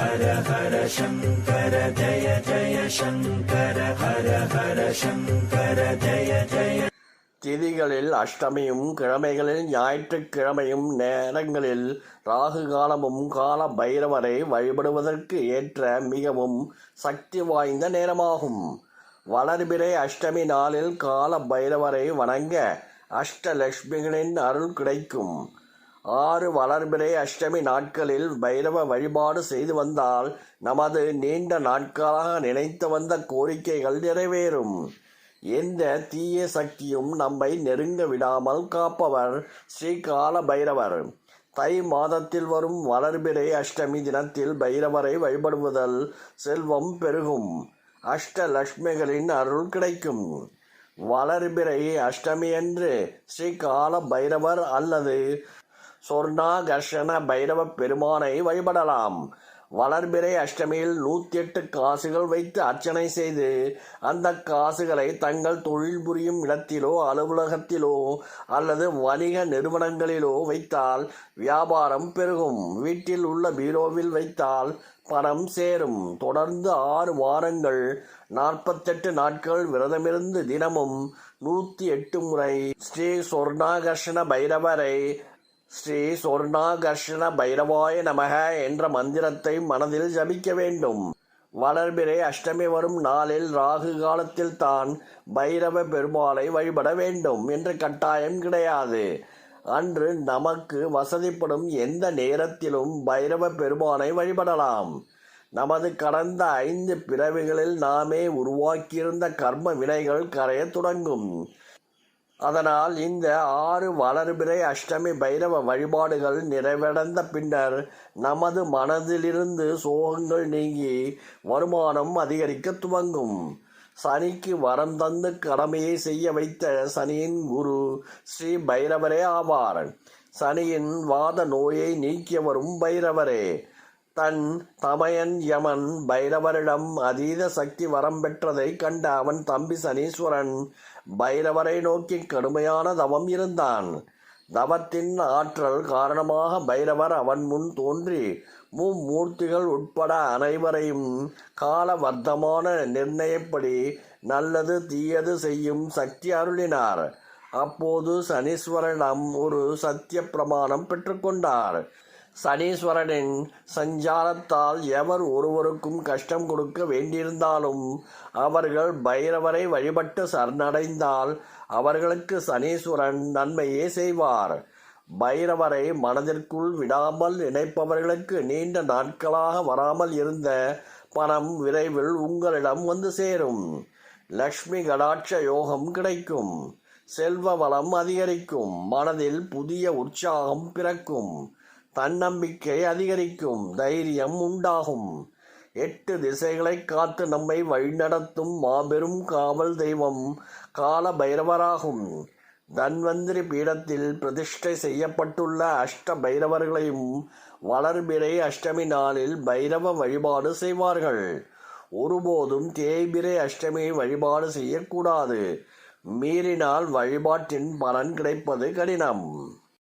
ஹர ஹர சங்கர ஜய ஜய சங்கர ஹர ஹர சங்கர ஜய ஜய திதிகளில் அஷ்டமியும் கிழமைகளில் ஞாயிற்றுக்கிழமையும் நேரங்களில் ராகு காலமும் கால பைரவரை வழிபடுவதற்கு ஏற்ற மிகவும் சக்தி வாய்ந்த நேரமாகும். வளர்பிறை அஷ்டமி நாளில் கால பைரவரை வணங்க அஷ்டலட்சுமிகளின் அருள் கிடைக்கும். ஆறு வளர்பிறை அஷ்டமி நாட்களில் பைரவ வழிபாடு செய்து வந்தால் நமது நீண்ட நாட்களாக நினைத்து வந்த கோரிக்கைகள் நிறைவேறும். எந்த தீய சக்தியும் நம்மை நெருங்க விடாமல் காப்பவர் ஸ்ரீகால பைரவர். தை மாதத்தில் வரும் வளர்பிறை அஷ்டமி தினத்தில் பைரவரை வழிபடுவதால் செல்வம் பெருகும். அஷ்டலட்சுமிகளின் அருள் கிடைக்கும். வளர்பிறை அஷ்டமியன்று ஸ்ரீ ஸ்ரீகால பைரவர் அல்லது சொர்ணாகர்ஷண பைரவ பெருமானை வழிபடலாம். வளர்பிறை அஷ்டமியில் நூற்றி எட்டு காசுகள் வைத்து அர்ச்சனை செய்து அந்த காசுகளை தங்கள் தொழில் புரியும் இடத்திலோ அலுவலகத்திலோ அல்லது வணிக நிறுவனங்களிலோ வைத்தால் வியாபாரம் பெருகும். வீட்டில் உள்ள பீரோவில் வைத்தால் பணம் சேரும். தொடர்ந்து ஆறு வாரங்கள் நாற்பத்தெட்டு நாட்கள் விரதமிருந்து தினமும் நூற்றி எட்டு முறை ஸ்ரீ சொர்ணாகர்ஷண பைரவரை ஸ்ரீ சொர்ணாகர்ஷண பைரவாய நமக என்ற மந்திரத்தை மனதில் ஜபிக்க வேண்டும். வளர்பிறை அஷ்டமி வரும் நாளில் ராகு காலத்தில் தான் பைரவ பெருமாளை வழிபட வேண்டும் என்ற கட்டாயம் கிடையாது. அன்று நமக்கு வசதிப்படும் எந்த நேரத்திலும் பைரவ பெருமானை வழிபடலாம். நமது கடந்த ஐந்து பிறவிகளில் நாமே உருவாக்கியிருந்த கர்ம வினைகள் கரையத் தொடங்கும். அதனால் இந்த ஆறு வளர்பிறை அஷ்டமி பைரவ வழிபாடுகள் நிறைவடைந்த பின்னர் நமது மனதிலிருந்து சோகங்கள் நீங்கி வருமானம் அதிகரிக்க துவங்கும். சனிக்கு வரம் தந்து கடமையை செய்ய வைத்த சனியின் குரு ஸ்ரீ பைரவரே ஆவார். சனியின் வாத நோயை நீக்கியவரும் பைரவரே. தன் தமையன் யமன் பைரவரிடம் அதீத சக்தி வரம் பெற்றதை கண்ட அவன் தம்பி சனீஸ்வரன் பைரவரை நோக்கி கடுமையான தவம் இருந்தான். தவத்தின் ஆற்றல் காரணமாக பைரவர் அவன் முன் தோன்றி மும்மூர்த்திகள் உட்பட அனைவரையும் கால வர்த்தமான நிர்ணயப்படி நல்லது தீயது செய்யும் சக்தி அருளினார். அப்போது சனீஸ்வரனிடம் ஒரு சத்திய பிரமாணம் பெற்றுக்கொண்டார் சனீஸ்வரனின் சஞ்சாரத்தால் எவர் ஒருவருக்கும் கஷ்டம் கொடுக்க வேண்டியிருந்தாலும் அவர்கள் பைரவரை வழிபட்டு சரணடைந்தால் அவர்களுக்கு சனீஸ்வரன் நன்மையே செய்வார். பைரவரை மனதிற்குள் விடாமல் நினைப்பவர்களுக்கு நீண்ட நாட்களாக வராமல் இருந்த பணம் விரைவில் உங்களிடம் வந்து சேரும். லக்ஷ்மி கடாட்ச யோகம் கிடைக்கும். செல்வ வளம் அதிகரிக்கும். மனதில் புதிய உற்சாகம் பிறக்கும். தன்னம்பிக்கை அதிகரிக்கும் தைரியம் உண்டாகும். எட்டு திசைகளை காத்து நம்மை வழிநடத்தும் மாபெரும் காவல் தெய்வம் கால பைரவராகும் தன்வந்திரி பீடத்தில் பிரதிஷ்டை செய்யப்பட்டுள்ள அஷ்ட பைரவர்களையும் வளர்பிறை அஷ்டமி நாளில் பைரவ வழிபாடு செய்வார்கள். ஒருபோதும் தேய்பிரை அஷ்டமி வழிபாடு செய்யக்கூடாது. மீறினால் வழிபாட்டின் பலன் கிடைப்பது கடினம்.